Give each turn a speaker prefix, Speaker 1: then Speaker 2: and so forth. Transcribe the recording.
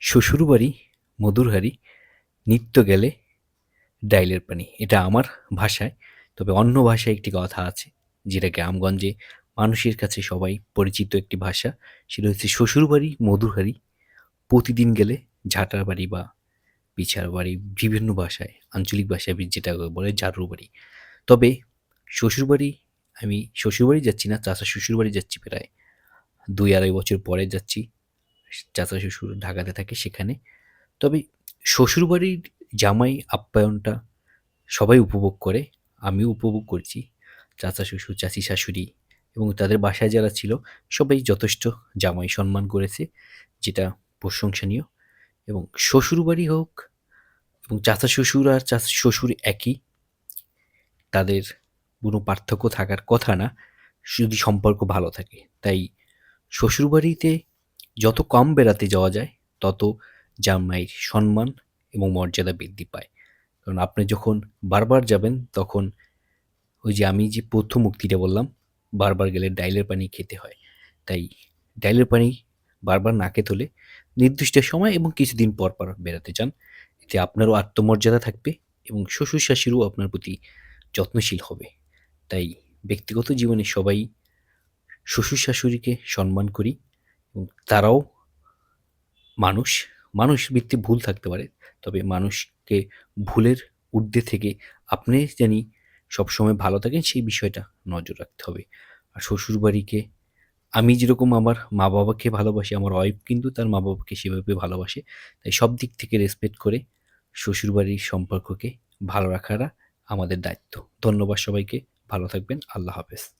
Speaker 1: শ্বশুরবাড়ি, মধুরহারি, নিত্য গেলে, ডাইলের পানি। এটা আমার ভাষায়, তবে অন্য ভাষায় একটি কথা আছে, যেটা গ্রামগঞ্জে মানুষের কাছে সবাই পরিচিত একটি ভাষা। সেটা হচ্ছে শ্বশুরবাড়ি, মধুরহারি, প্রতিদিন গেলে ঝাঁটার বাড়ি বা পিছার বাড়ি, বিভিন্ন ভাষায়, আঞ্চলিক ভাষায় যেটা বলে ঝাড়ুর বাড়ি। তবে শ্বশুরবাড়ি, আমি শ্বশুরবাড়ি যাচ্ছি না, চাচা শ্বশুরবাড়ি যাচ্ছি প্রায় দুই আড়াই বছর পরে যাচ্ছি। চাচা শ্বশুর ঢাকাতে থাকে সেখানে। তবে শ্বশুরবাড়ির জামাই, আপ্যায়নটা সবাই উপভোগ করে, আমিও উপভোগ করছি। চাচা শ্বশুর, চাচি শাশুড়ি এবং তাদের বাসায় যারা ছিল, সবাই যথেষ্ট জামাই সম্মান করেছে, যেটা প্রশংসনীয়। এবং শ্বশুরবাড়ি হোক এবং চাচা শ্বশুর আর চাচা শ্বশুর একই, তাদের কোনো পার্থক্য থাকার কথা না যদি সম্পর্ক ভালো থাকে। তাই শ্বশুরবাড়িতে যত কম বেড়াতে যাওয়া যায়, তত জামাইয়ের সম্মান এবং মর্যাদা বৃদ্ধি পায়। কারণ আপনি যখন বারবার যাবেন, তখন ওই যে আমি যে প্রথম মুক্তিটা বললাম, বারবার গেলে ডাইলের পানি খেতে হয়। তাই ডাইলের পানি বারবার না খেতে হলে নির্দিষ্ট সময় এবং কিছুদিন পর পর বেড়াতে চান এতে আপনারও আত্মমর্যাদা থাকবে এবং শ্বশুর শাশুড়িও আপনার প্রতি যত্নশীল হবে। তাই ব্যক্তিগত জীবনে সবাই শ্বশুর শাশুড়িকে সম্মান করি তারাও মানুষ মানুষ ব্যক্তি ভুল থাকতে পারে, তবে মানুষকে ভুলের ঊর্ধ্বে থেকে আপনি জানি সবসময় ভালো থাকেন, সেই বিষয়টা নজর রাখতে হবে। আর শ্বশুরবাড়িকে আমি যেরকম আমার মা বাবাকে ভালোবাসি, আমার ওয়াইফ কিন্তু তার মা বাবাকে সেভাবে ভালোবাসে, তাই সব দিক থেকে রেসপেক্ট করে শ্বশুরবাড়ির সম্পর্ককে ভালো রাখাটা আমাদের দায়িত্ব। ধন্যবাদ সবাইকে, ভালো থাকবেন, আল্লাহ হাফেজ।